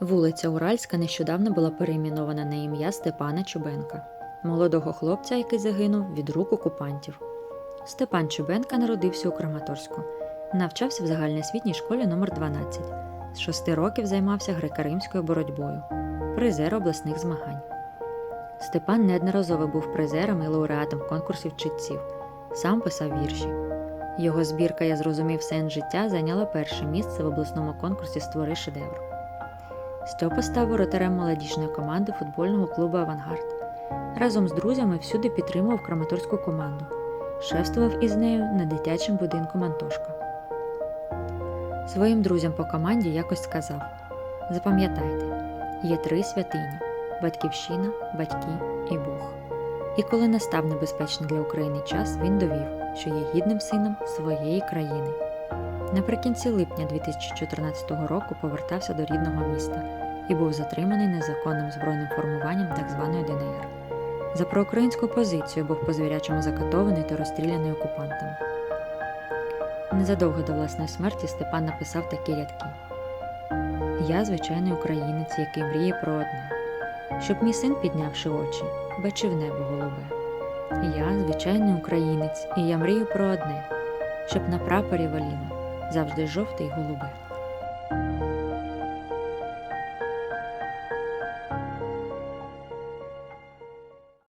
Вулиця Уральська нещодавно була перейменована на ім'я Степана Чубенка, молодого хлопця, який загинув від рук окупантів. Степан Чубенка народився у Краматорську, навчався в загальноосвітній школі номер 12 З шести років займався греко-римською боротьбою, призер обласних змагань. Степан неодноразово був призером і лауреатом конкурсів читців, сам писав вірші. Його збірка Я зрозумів сенс життя зайняла перше місце в обласному конкурсі Створи шедевр. Стьопа став воротарем молодіжної команди футбольного клубу Авангард. Разом з друзями всюди підтримував краматорську команду. Шефствував із нею на дитячому будинку Мантошка. Своїм друзям по команді якось сказав: Запам'ятайте, є три святині батьківщина, батьки і Бог. І коли настав небезпечний для України час, він довів, що є гідним сином своєї країни. Наприкінці липня 2014 року повертався до рідного міста і був затриманий незаконним збройним формуванням так званої ДНР. За проукраїнську позицію був по звірячому закатований та розстріляний окупантами. Незадовго до власної смерті Степан написав такі рядки: Я звичайний українець, який мріє про одне, щоб мій син, піднявши очі, бачив небо голубе. Я звичайний українець, і я мрію про одне, щоб на прапорі валіло завжди жовте й голубе.